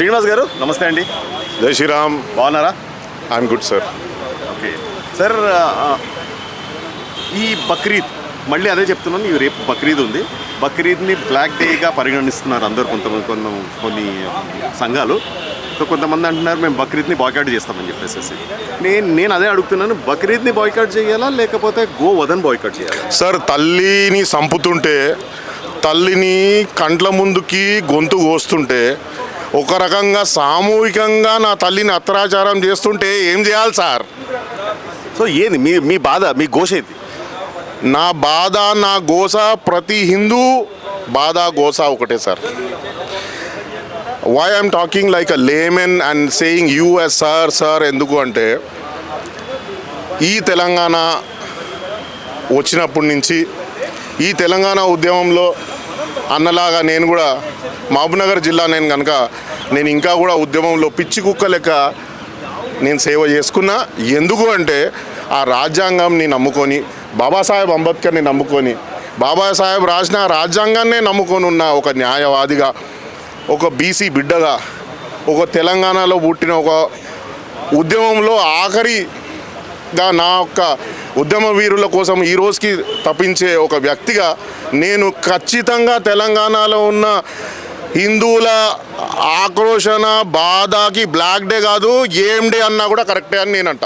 శ్రీనివాస్ గారు నమస్తే అండి. జై శ్రీరామ్. బాగున్నారా? I'm good sir okay. Sir ఈ బక్రీద్ మళ్ళీ అదే చెప్తున్నాను ఈ రేపు బక్రీద్ ఉంది. బక్రీద్ని బ్లాక్ డేగా పరిగణిస్తున్నారు అందరు కొంతమంది కొంత కొన్ని సంఘాలు. సో కొంతమంది అంటున్నారు మేము బక్రీద్ని బాయ్కాట్ చేస్తామని చెప్పేసి. నేను నేను అదే అడుగుతున్నాను బక్రీద్ని బాయ్కాట్ చేయాలా లేకపోతే గో వదన్ బాయ్కాట్ చేయాలా? సార్ తల్లిని చంపుతుంటే తల్లిని కంట్ల ముందుకి గొంతు కోస్తుంటే ఒక రకంగా సామూహికంగా నా తల్లిని అత్యాచారం చేస్తుంటే ఏం చేయాలి సార్? సో ఏంది? మీ మీ బాధ మీ ఘోష ఏంది? నా బాధ నా గోస ప్రతి హిందూ బాధ గోస ఒకటే sir. Why I'm talking like a layman and saying yes sir sir ఎందుకు అంటే ఈ తెలంగాణ వచ్చినప్పటి నుంచి ఈ తెలంగాణ ఉద్యమంలో అన్నలాగా నేను కూడా మహబూబ్నగర్ జిల్లా నేను కనుక నేను ఇంకా కూడా ఉద్యమంలో పిచ్చి కుక్క లెక్క నేను సేవ చేసుకున్నా. ఎందుకు అంటే ఆ రాజ్యాంగంని నమ్ముకొని బాబాసాహెబ్ అంబేద్కర్ని నమ్ముకొని బాబాసాహెబ్ రాసిన రాజ్యాంగాన్నే నమ్ముకొని ఉన్న ఒక న్యాయవాదిగా ఒక బీసీ బిడ్డగా ఒక తెలంగాణలో పుట్టిన ఒక ఉద్యమంలో ఆఖరిగా నా యొక్క ఉద్యమ వీరుల కోసం ఈ రోజుకి తప్పించే ఒక వ్యక్తిగా నేను ఖచ్చితంగా తెలంగాణలో ఉన్న హిందువుల ఆక్రోషణ బాధకి బ్లాక్ డే కాదు ఏం డే అన్నా కూడా కరెక్టే అని నేనంట.